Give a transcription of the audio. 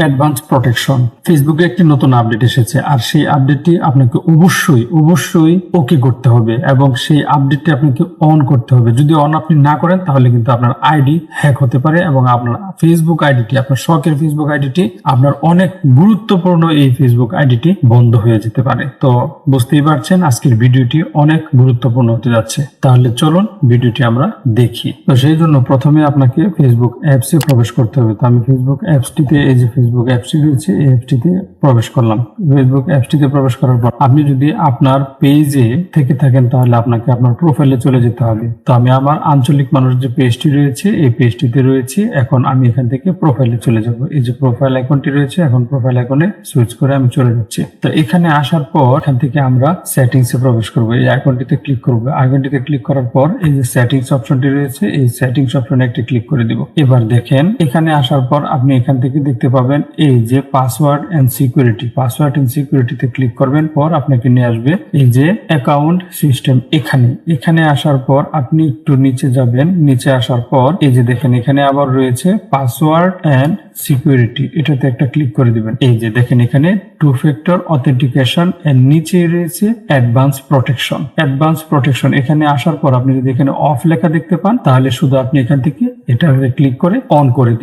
Advance protection. ফেসবুকে একটি নতুন আপডেট এসেছে, আর সেই আপডেটটি আপনাকে অবশ্যই অবশ্যই ওকে করতে হবে এবং সেই আপডেটটি আপনাকে অন করতে হবে। যদি অন আপনি না করেন, তাহলে কিন্তু আপনার আইডি হ্যাক হতে পারে এবং আপনার ফেসবুক আইডিটি, আপনার শখের ফেসবুক আইডিটি, আপনার অনেক গুরুত্বপূর্ণ এই ফেসবুক আইডিটি বন্ধ হয়ে যেতে পারে। তো বুঝতেই পারছেন, আজকের ভিডিওটি অনেক গুরুত্বপূর্ণ হতে যাচ্ছে। তাহলে চলুন ভিডিওটি আমরা দেখি। তো সেই জন্য প্রথমে আপনাকে ফেসবুক অ্যাপসে প্রবেশ করতে হবে। তো আমি ফেসবুক অ্যাপসটিতে এই যে ফেসবুক অ্যাপসটি রয়েছে এই অ্যাপসটিতে প্রবেশ করলাম। ফেসবুক অ্যাপসটিতে প্রবেশ করার পর আপনি যদি আপনার পেজে থেকে থাকেন তাহলে আপনাকে আপনার প্রোফাইলে চলে যেতে হবে। তো আমি আমার আঞ্চলিক মানুষ যে পেজটি রয়েছে, এই পেজটিতে রয়েছে। এখন আমি এখান থেকে প্রোফাইলে চলে যাব। এই যে প্রোফাইল আইকনটি রয়েছে, এখন প্রোফাইল আইকনে সুইচ করে আমি চলে যাচ্ছি। তো এখানে আসার পর এখান থেকে আমরা সেটিংস এ প্রবেশ করব। এই আইকনটিতে ক্লিক করব। আইকনটিতে ক্লিক করার পর এই যে সেটিংস অপশনটি রয়েছে, এই সেটিংস অপশনে একটি ক্লিক করে দিব। এবার দেখেন, এখানে আসার পর আপনি এখান থেকে দেখতে পাবেন এই যে password and security password and সিকিউরিটিতে click করবেন, পর আপনাকে নিয়ে আসবে এই যে অ্যাকাউন্ট সিস্টেম এখানে। এখানে আসার পর আপনি একটু নিচে যাবেন। নিচে আসার পর এই যে দেখেন, এখানে আবার রয়েছে পাসওয়ার্ড এন্ড সিকিউরিটি এটাতে একটা ক্লিক করে দিবেন। এই যে দেখেন, এখানে টু ফ্যাক্টর অথেন্টিকেশন এর নিচে রয়েছে অ্যাডভান্স প্রোটেকশন অ্যাডভান্স প্রোটেকশন এখানে আসার পর আপনি যদি এখানে অফ লেখা দেখতে পান, তাহলে শুধু আপনি এখান থেকে এটা ক্লিক করে অন করে দিবেন।